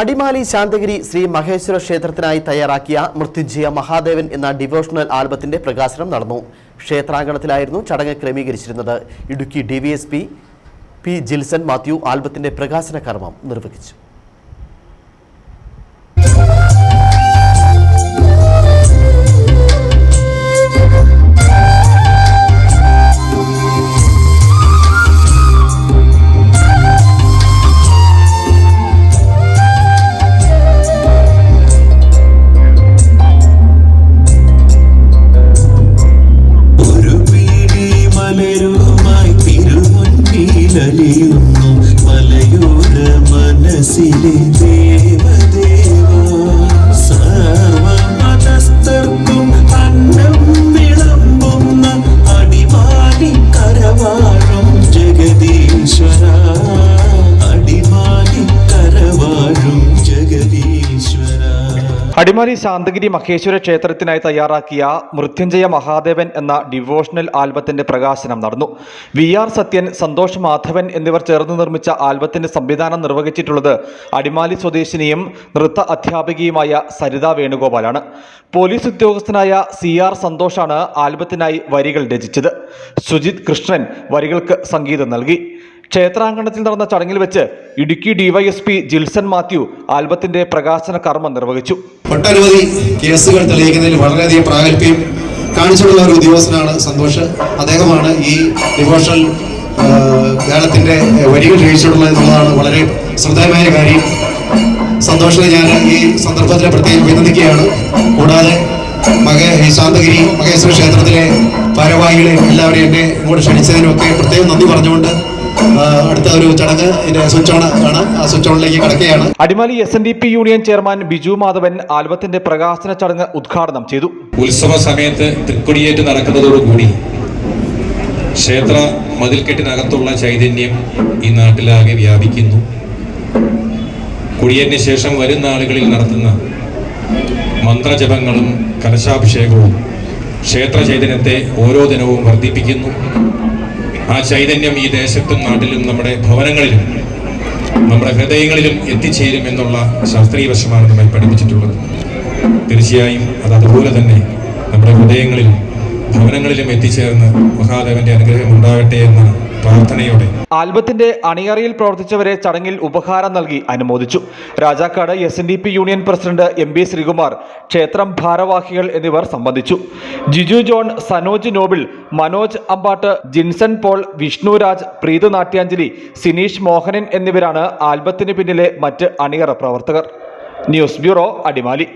അടിമാലി ശാന്തഗിരി ശ്രീ മഹേശ്വര ക്ഷേത്രത്തിനായി തയ്യാറാക്കിയ മൃത്യുഞ്ജയ മഹാദേവൻ എന്ന ഡിവോഷണൽ ആൽബത്തിന്റെ പ്രകാശനം നടന്നു. ക്ഷേത്രാങ്കണത്തിലായിരുന്നു ചടങ്ങ് ക്രമീകരിച്ചിരുന്നത്. ഇടുക്കി ഡി പി ജിൽസൺ മാത്യു ആൽബത്തിന്റെ പ്രകാശന കർമ്മം നിർവഹിച്ചു. silindi അടിമാലി ശാന്തഗിരി മഹേശ്വര ക്ഷേത്രത്തിനായി തയ്യാറാക്കിയ മൃത്യുഞ്ജയ മഹാദേവൻ എന്ന ഡിവോഷണൽ ആൽബത്തിന്റെ പ്രകാശനം നടന്നു. വി ആർ സത്യൻ സന്തോഷ് മാധവൻ എന്നിവർ ചേർന്ന് നിർമ്മിച്ച ആൽബത്തിന്റെ സംവിധാനം നിർവഹിച്ചിട്ടുള്ളത് അടിമാലി സ്വദേശിനിയും നൃത്ത അധ്യാപികയുമായ സരിത വേണുഗോപാലാണ്. പോലീസ് ഉദ്യോഗസ്ഥനായ സി ആർ സന്തോഷാണ് ആൽബത്തിനായി വരികൾ രചിച്ചത്. സുജിത് കൃഷ്ണൻ വരികൾക്ക് സംഗീതം നൽകി. ക്ഷേത്രാങ്കണത്തിൽ നടന്ന ചടങ്ങിൽ വെച്ച് ഇടുക്കി ഡിവൈഎസ്പി ജിൽസൺ മാത്യു ആൽബത്തിന്റെ പ്രകാശന കർമ്മം നിർവഹിച്ചു. ഒട്ടനവധി കേസുകൾ തെളിയിക്കുന്നതിൽ വളരെയധികം പ്രാഗൽഭ്യം കാണിച്ചിട്ടുള്ള ഒരു ഉദ്യോഗസ്ഥനാണ് സന്തോഷ്. അദ്ദേഹമാണ് ഈ ഡിവോഷണൽ ഗാനത്തിന്റെ വരികൾ രചിച്ചിട്ടുള്ളത് എന്നുള്ളതാണ് വളരെ ശ്രദ്ധേയമായ കാര്യം. സന്തോഷിനെ ഞാൻ ഈ സന്ദർഭത്തിൽ പ്രത്യേകം അഭിനന്ദിക്കുകയാണ്. കൂടാതെ മക ശാന്തഗിരി മഹേശ്വര ക്ഷേത്രത്തിലെ ഭാരവാഹികളെയും എല്ലാവരെയും എന്നെ ഇങ്ങോട്ട് ക്ഷണിച്ചതിനൊക്കെ പ്രത്യേകം നന്ദി പറഞ്ഞുകൊണ്ട് അടുത്ത ഒരു ചടങ്ങ് സ്വിച്ച് ഓൺ ആണ്. ആ സ്വിച്ച് ഓണിലേക്ക് കടക്കുകയാണ്. Adimali S N D P union chairman Biju Madhavan ആൽബത്തിന്റെ പ്രകാശന ചടങ്ങ് ഉദ്ഘാടനം ചെയ്തു. ഉത്സവ സമയത്ത് തൃക്കൊടിയേറ്റ് നടക്കുന്നതോടുകൂടി ക്ഷേത്ര മതിൽക്കെട്ടിനകത്തുള്ള ചൈതന്യം ഈ നാട്ടിലാകെ വ്യാപിക്കുന്നു. കുടിയേറ്റിന് ശേഷം വരുന്ന ആളുകളിൽ നടത്തുന്ന മന്ത്രജപങ്ങളും കലശാഭിഷേകവും ക്ഷേത്ര ചൈതന്യത്തെ ഓരോ ദിനവും വർദ്ധിപ്പിക്കുന്നു. ആ ചൈതന്യം ഈ ദേശത്തും നാട്ടിലും നമ്മുടെ ഭവനങ്ങളിലും നമ്മുടെ ഹൃദയങ്ങളിലും എത്തിച്ചേരും എന്നുള്ള ശാസ്ത്രീയ വശമാണ് നമ്മൾ പഠിപ്പിച്ചിട്ടുള്ളത്. തീർച്ചയായും അത് അതുപോലെ തന്നെ നമ്മുടെ ഹൃദയങ്ങളിലും ഭവനങ്ങളിലും എത്തിച്ചേർന്ന് മഹാദേവന്റെ അനുഗ്രഹം ഉണ്ടാകട്ടെ എന്ന പ്രാർത്ഥനയോടെ. ആൽബത്തിന്റെ അണിയറയിൽ പ്രവർത്തിച്ചവരെ ചടങ്ങിൽ ഉപഹാരം നൽകി അനുമോദിച്ചു. Rajakkad S union president M Sreekumar ക്ഷേത്രം ഭാരവാഹികൾ എന്നിവർ സംബന്ധിച്ചു. ജിജു ജോൺ സനോജ് നോബിൾ മനോജ് അമ്പാട്ട് ജിൻസൺ പോൾ വിഷ്ണുരാജ് പ്രീത് നാട്യാഞ്ജലി സിനീഷ് മോഹനൻ എന്നിവരാണ് ആൽബത്തിന് പിന്നിലെ മറ്റ് അണിയറ പ്രവർത്തകർ. News bureau Adimali.